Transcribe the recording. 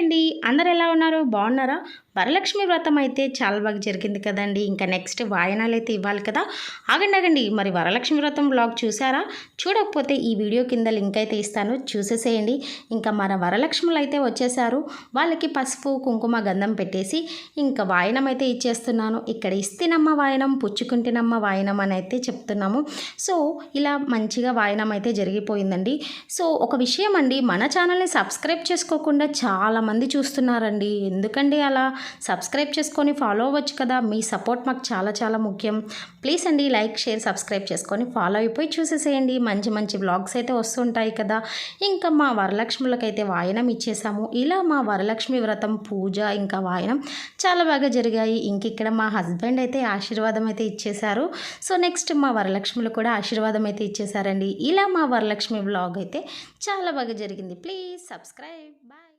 అండి. అందరు ఎలా ఉన్నారు? బాగున్నారా? వరలక్ష్మి వ్రతం అయితే చాలా బాగా జరిగింది కదండి. ఇంకా నెక్స్ట్ వాయనాలు అయితే ఇవ్వాలి కదా. ఆగండి ఆగండి. మరి వరలక్ష్మి వ్రతం బ్లాగ్ చూసారా? చూడకపోతే ఈ వీడియో కింద లింక్ అయితే ఇస్తాను. చూసేసేయండి. ఇంకా మన వరలక్ష్ములు అయితే వచ్చేసారు. వాళ్ళకి పసుపు కుంకుమ గంధం పెట్టేసి ఇంకా వాయనం అయితే ఇచ్చేస్తున్నాను. ఇక్కడ ఇస్తినమ్మ వాయనం పుచ్చుకుంటేనమ్మ వాయనం అని అయితే చెప్తున్నాము. సో ఇలా మంచిగా వాయనం అయితే జరిగిపోయిందండి. సో ఒక విషయం అండి. మన ఛానల్ని సబ్స్క్రైబ్ చేసుకోకుండా చాలా చాలామంది చూస్తున్నారండి. ఎందుకండి అలా? సబ్స్క్రైబ్ చేసుకొని ఫాలో అవ్వచ్చు కదా? మీ సపోర్ట్ మాకు చాలా చాలా ముఖ్యం. ప్లీజ్ అండి లైక్ షేర్ సబ్స్క్రైబ్ చేసుకొని ఫాలో అయిపోయి చూసేసేయండి. మంచి మంచి వ్లాగ్స్ అయితే వస్తుంటాయి కదా? ఇంకా మా వరలక్ష్ములకైతే వాయనం ఇచ్చేసాము. ఇలా మా వరలక్ష్మి వ్రతం పూజ ఇంకా వాయనం చాలా బాగా జరిగాయి. ఇంక ఇక్కడ మా హస్బెండ్ అయితే ఆశీర్వాదం అయితే ఇచ్చేశారు. సో నెక్స్ట్ మా వరలక్ష్ములు కూడా ఆశీర్వాదం అయితే ఇచ్చేసారండి ఇలా మా వరలక్ష్మి వ్లాగ్ అయితే చాలా బాగా జరిగింది. Please subscribe. బాయ్.